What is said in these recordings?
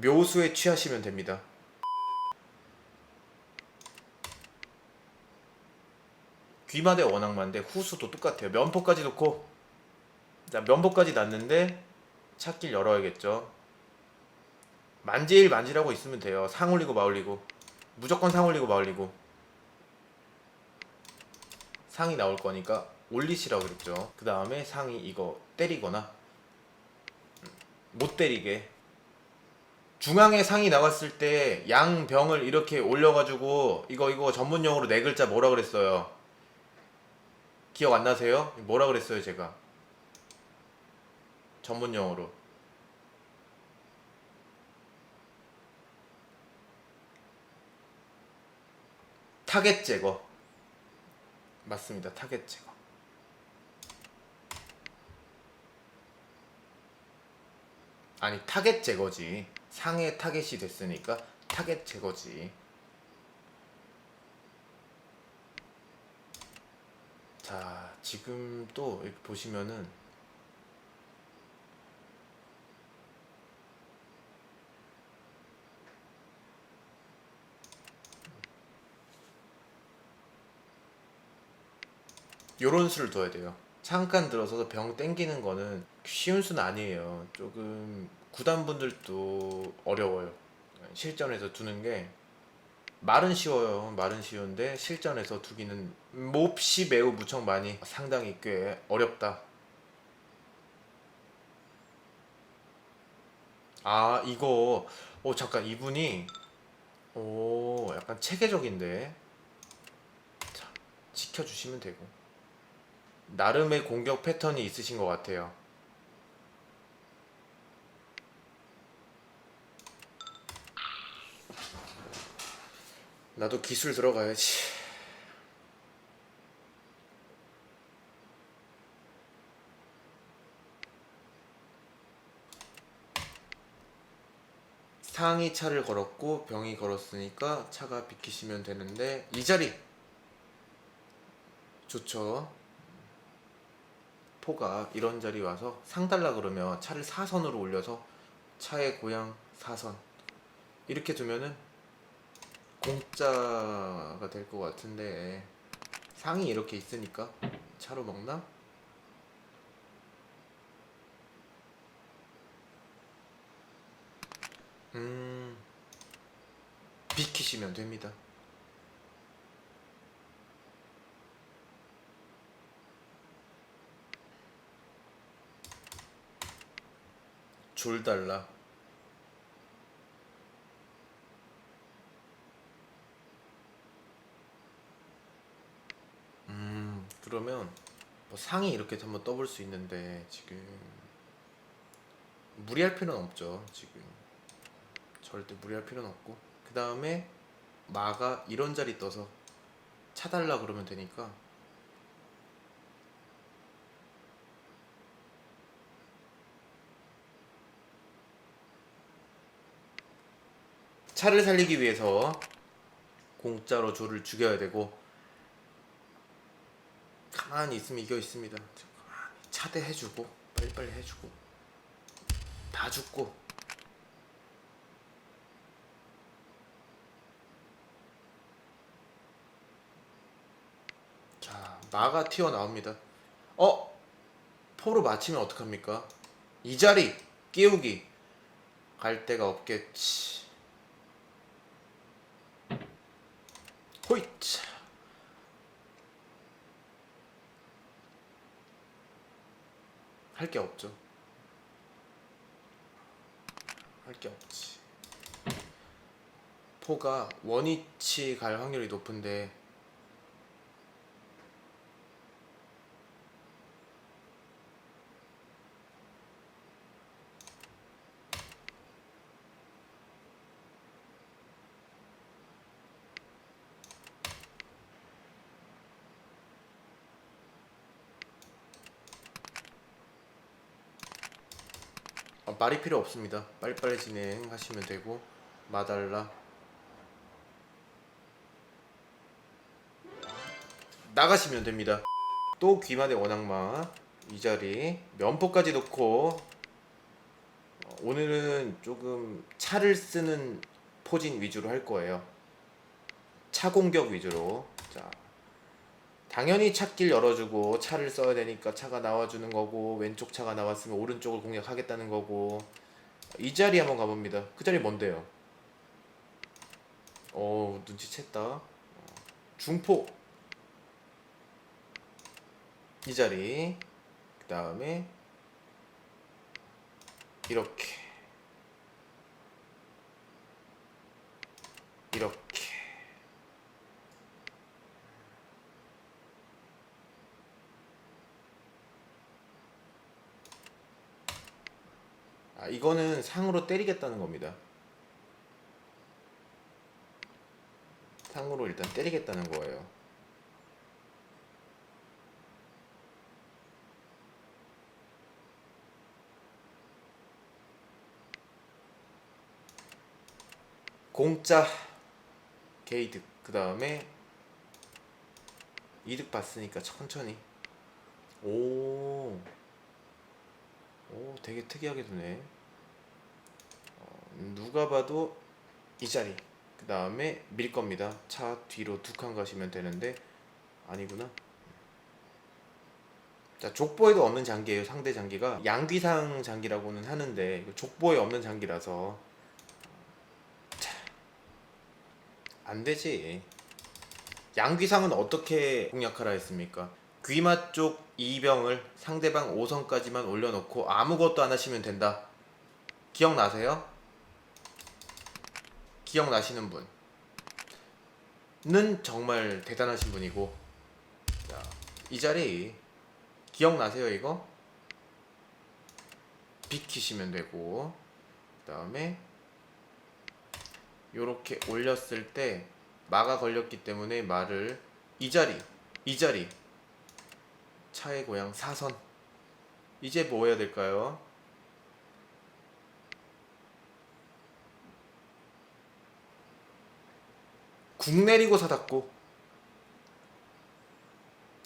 묘수에 취하시면 됩니다. 귀마대 워낙 많은데 후수도 똑같아요. 면포까지 놓고 자 면포까지 놨는데 찾길 열어야겠죠. 만질 만질하고 있으면 돼요. 상 올리고 마 올리고 무조건 상 올리고 마 올리고 상이 나올 거니까 올리시라고 그랬죠. 그 다음에 상이 이거 때리거나 음, 못 때리게 중앙에 상이 나왔을 때 양병을 이렇게 올려가지고 이거 이거 전문용어로 네 글자 뭐라 그랬어요? 기억 안 나세요? 뭐라 그랬어요 제가? 전문용어로 타겟 제거 맞습니다 타겟 제거 아니 타겟 제거지 상의 타겟이 됐으니까 타겟 제거지 자 지금 또 이렇게 보시면은 요런 수를 둬야 돼요. 잠깐 들어서서 병 땡기는 거는 쉬운 수는 아니에요. 조금 구단분들도 어려워요. 실전에서 두는 게 말은 쉬워요. 말은 쉬운데 실전에서 두기는 몹시 매우 무척 많이 상당히 꽤 어렵다. 아 이거 어 잠깐 이분이 오 약간 체계적인데 자 지켜주시면 되고 나름의 공격 패턴이 있으신 것 같아요. 나도 기술 들어가야지. 상이 차를 걸었고 병이 걸었으니까 차가 비키시면 되는데 이 자리 좋죠. 포가 이런 자리 와서 상 달라 그러면 차를 사선으로 올려서 차의 고향 사선 이렇게 두면은 공짜가 될 것 같은데 상이 이렇게 있으니까 차로 먹나? 음 비키시면 됩니다. 줄 달라. 음, 그러면 뭐 상이 이렇게 한번 떠볼 수 있는데 지금 무리할 필요는 없죠. 지금 절대 무리할 필요는 없고 그 다음에 마가 이런 자리 떠서 차달라 그러면 되니까 차를 살리기 위해서 공짜로 조를 죽여야 되고 가만히 있으면 이겨 있습니다. 가만히 차대 해주고 빨리빨리 해주고 다 죽고 자 마가 튀어나옵니다. 어? 포로 맞히면 어떡합니까? 이 자리 끼우기 갈 데가 없겠지. 호이차 할 게 없죠. 할 게 없지. 포가 원위치 갈 확률이 높은데 어, 말이 필요 없습니다. 빨리빨리 진행하시면 되고 마달라 나가시면 됩니다. 또 귀마대 원악마 이 자리 면포까지 놓고 어, 오늘은 조금 차를 쓰는 포진 위주로 할 거예요. 차 공격 위주로. 자, 당연히 차길 열어주고 차를 써야 되니까 차가 나와주는 거고 왼쪽 차가 나왔으면 오른쪽을 공략하겠다는 거고 이 자리 한번 가봅니다. 그 자리 뭔데요? 어 눈치챘다. 어, 중포 이 자리 그 다음에 이렇게 아 이거는 상으로 때리겠다는 겁니다. 상으로 일단 때리겠다는 거예요. 공짜 게이득 그 다음에 이득 봤으니까 천천히 오, 오 되게 특이하게 두네 어, 누가 봐도 이 자리 그 다음에 밀 겁니다 차 뒤로 두 칸 가시면 되는데 아니구나 자 족보에도 없는 장기예요 상대 장기가 양귀상 장기라고는 하는데 이거 족보에 없는 장기라서 안 되지. 양귀상은 어떻게 공략하라 했습니까? 귀마 쪽 2병을 상대방 5선까지만 올려놓고 아무것도 안 하시면 된다. 기억나세요? 기억나시는 분? 는 정말 대단하신 분이고 자, 이 자리 기억나세요 이거? 비키시면 되고 그 다음에 요렇게 올렸을 때 마가 걸렸기 때문에 말을 이 자리 이 자리 차의 고향 사선 이제 뭐 해야 될까요? 국 내 리고 사닫고.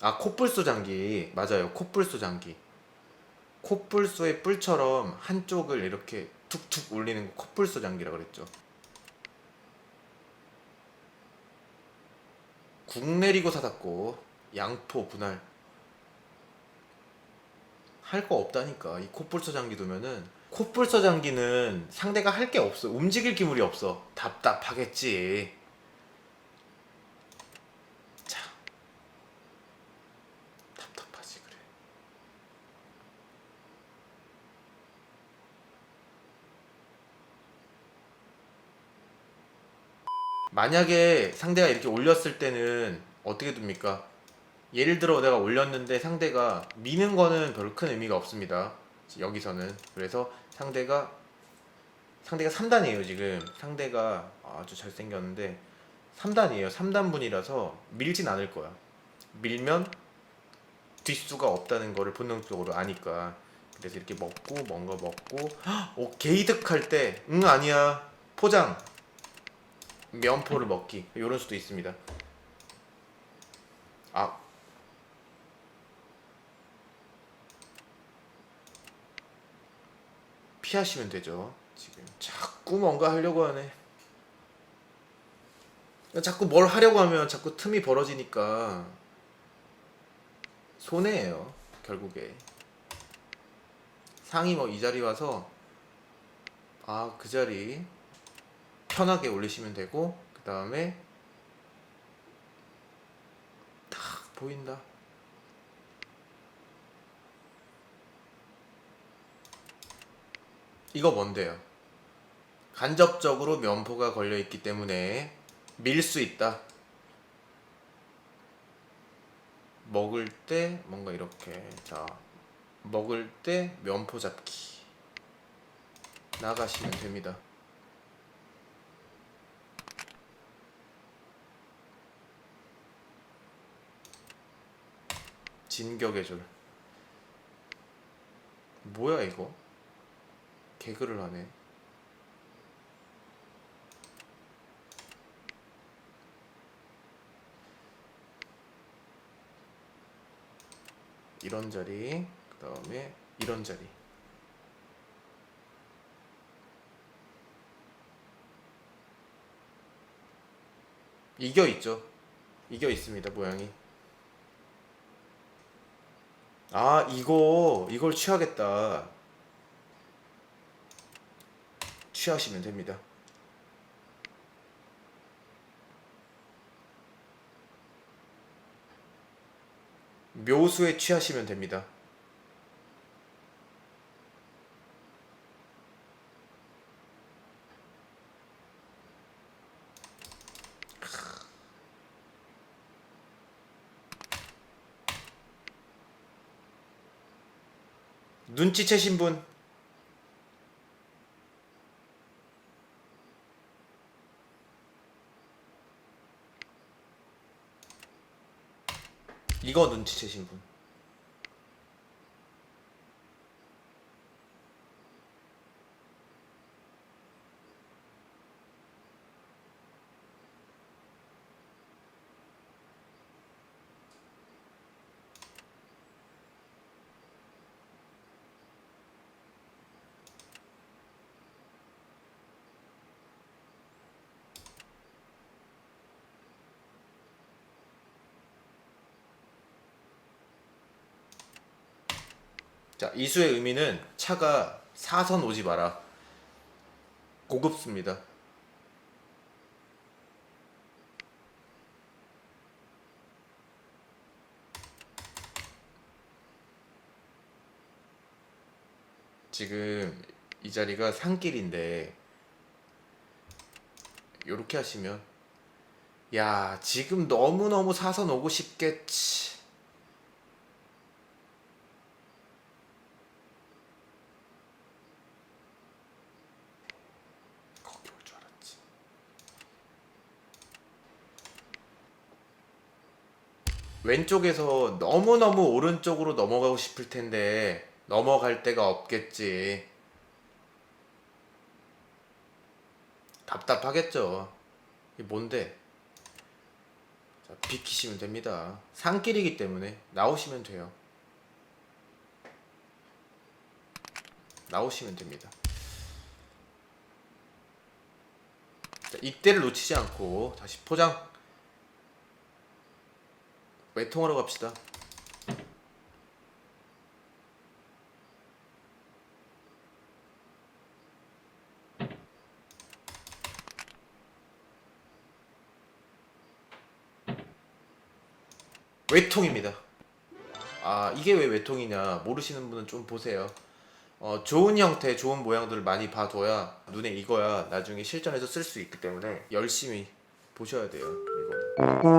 아 콧불소 장기. 맞아요. 콧불소 장기. 콧불소의 뿔처럼 한쪽을 이렇게 툭툭 올리는 거 콧불소 장기라 그랬죠. 국 내 리고 사닫고 양포 분할. 할 거 없다니까. 이 콧불소 장기 두면은. 콧불소 장기는 상대가 할 게 없어. 움직일 기물이 없어. 답답하겠지 자 답답하지 그래 만약에 상대가 이렇게 올렸을 때는 어떻게 둡니까? 예를 들어 내가 올렸는데 상대가 미는 거는 별로 큰 의미가 없습니다. 여기서는. 그래서 상대가 상대가 3단이에요 지금. 상대가 아주 잘생겼는데 3단이에요. 3단분이라서 밀진 않을 거야. 밀면 뒷수가 없다는 거를 본능적으로 아니까. 그래서 이렇게 먹고 뭔가 먹고 오 게이득 할 때 응 아니야. 포장 면포를 먹기 이런 수도 있습니다. 아 피하시면 되죠. 지금 자꾸 뭔가 하려고 하네. 자꾸 뭘 하려고 하면 자꾸 틈이 벌어지니까 손해예요. 결국에 상이 뭐 이 자리 와서 아 그 자리 편하게 올리시면 되고 그 다음에 딱 보인다. 이거 뭔데요? 간접적으로 면포가 걸려 있기 때문에 밀 수 있다. 먹을 때 뭔가 이렇게 자 먹을 때 면포 잡기. 나가시면 됩니다 진격의 줄. 뭐야 이거? 개그를 하네. 이런 자리 그 다음에 이런 자리. 이겨 있죠? 이겨 있습니다 모양이. 아 이거 이걸 취하겠다. 취하시면 됩니다. 묘수에 취하시면 됩니다. 눈치채신 분. 이거 눈치채신 분 자, 이수의 의미는 차가 사선 오지 마라. 고급습니다. 지금 이 자리가 산길인데 요렇게 하시면 야, 지금 너무너무 사선 오고 싶겠지. 거기 올 줄 알았지. 왼쪽에서 너무너무 오른쪽으로 넘어가고 싶을 텐데 넘어갈 데가 없겠지. 답답하겠죠. 이게 뭔데? 자, 비키시면 됩니다. 산길이기 때문에 나오시면 돼요. 나오시면 됩니다. 자, 이때를 놓치지 않고 다시 포장 외통하러 갑시다. 외통입니다. 아 이게 왜 외통이냐 모르시는 분은 좀 보세요. 어, 좋은 형태, 좋은 모양들을 많이 봐둬야 눈에 익어야 나중에 실전에서 쓸 수 있기 때문에 열심히 보셔야 돼요. 이거